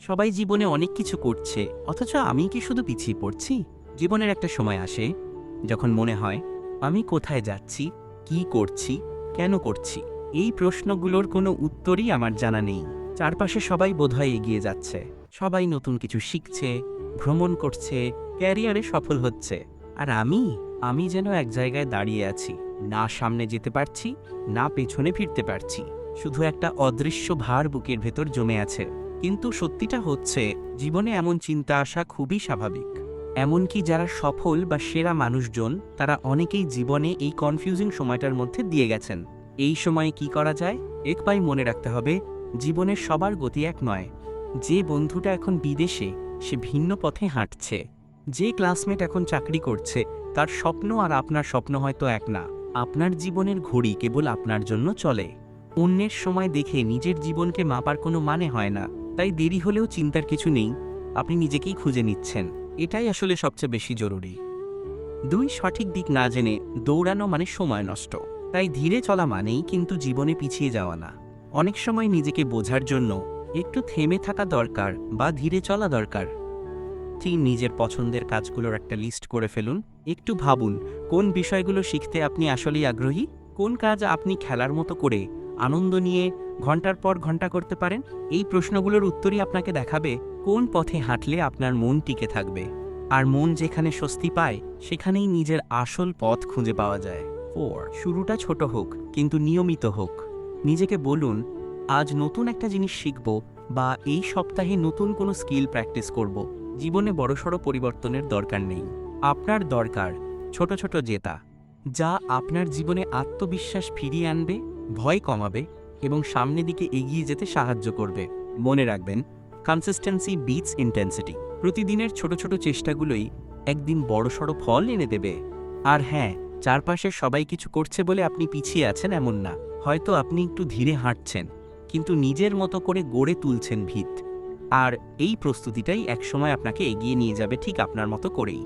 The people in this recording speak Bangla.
সবাই জীবনে অনেক কিছু করছে, অথচ আমি কি শুধু পিছিয়ে পড়ছি? জীবনের একটা সময় আসে, যখন মনে হয়, আমি কোথায় যাচ্ছি, কি করছি, কেন করছি? এই প্রশ্নগুলোর কোনো উত্তরই আমার জানা নেই। চারপাশে সবাই বোধহয় এগিয়ে যাচ্ছে। সবাই নতুন কিছু শিখছে, ভ্রমণ করছে, ক্যারিয়ারে সফল হচ্ছে। আর আমি? আমি যেন এক জায়গায় দাঁড়িয়ে আছি, না সামনে যেতে পারছি, না পেছনে ফিরতে পারছি। শুধু একটা অদৃশ্য ভার বুকের ভেতর জমে আছে। কিন্তু সত্যিটা হচ্ছে, জীবনে এমন চিন্তা আসা খুবই স্বাভাবিক। এমনকি যারা সফল বা সেরা মানুষজন, তারা অনেকেই জীবনে এই কনফিউজিং সময়টার মধ্যে দিয়ে গেছেন। এই সময়ে কি করা যায়? এক পাই মনে রাখতে হবে জীবনের সবার গতি এক নয়। যে বন্ধুটা এখন বিদেশে, সে ভিন্ন পথে হাঁটছে। যে ক্লাসমেট এখন চাকরি করছে, তার স্বপ্ন আর আপনার স্বপ্ন হয়তো এক না। আপনার জীবনের ঘড়ি কেবল আপনার জন্য চলে। অন্যের সময় দেখে নিজের জীবনকে মাপার কোনো মানে হয় না। তাই দেরি হলেও চিন্তার কিছু নেই, আপনি নিজেকেই খুঁজে নিচ্ছেন। এটাই আসলে সবচেয়ে বেশি জরুরি। দুই, সঠিক দিক না জেনে দৌড়ানো মানে সময় নষ্ট। তাই ধীরে চলা মানেই কিন্তু জীবনে পিছিয়ে যাওয়া না। অনেক সময় নিজেকে বোঝার জন্য একটু থেমে থাকা দরকার বা ধীরে চলা দরকার। ঠিক নিজের পছন্দের কাজগুলোর একটা লিস্ট করে ফেলুন। একটু ভাবুন, কোন বিষয়গুলো শিখতে আপনি আসলেই আগ্রহী? কোন কাজ আপনি খেলার মতো করে আনন্দ নিয়ে ঘণ্টার পর ঘণ্টা করতে পারেন? এই প্রশ্নগুলোর উত্তরই আপনাকে দেখাবে কোন পথে হাঁটলে আপনার মন টিকে থাকবে। আর মন যেখানে স্বস্তি পায়, সেখানেই নিজের আসল পথ খুঁজে পাওয়া যায়। ফোর, শুরুটা ছোট হোক, কিন্তু নিয়মিত হোক। নিজেকে বলুন, আজ নতুন একটা জিনিস শিখব বা এই সপ্তাহে নতুন কোনো স্কিল প্র্যাকটিস করব। জীবনে বড়সড় পরিবর্তনের দরকার নেই। আপনার দরকার ছোট ছোট জেতা, যা আপনার জীবনে আত্মবিশ্বাস ফিরিয়ে আনবে ভয় কমাবে এবং সামনের দিকে এগিয়ে যেতে সাহায্য করবে। মনে রাখবেন কনসিস্টেন্সি বিটস ইন্টেন্সিটি প্রতিদিনের ছোট ছোট চেষ্টাগুলোই একদিন বড়সড় ফল এনে দেবে। আর হ্যাঁ চারপাশের সবাই কিছু করছে বলে আপনি পিছিয়ে আছেন এমন না। হয়তো আপনি একটু ধীরে হাঁটছেন, কিন্তু নিজের মতো করে গড়ে তুলছেন ভিত। আর এই প্রস্তুতিটাই একসময় আপনাকে এগিয়ে নিয়ে যাবে ঠিক আপনার মতো করেই।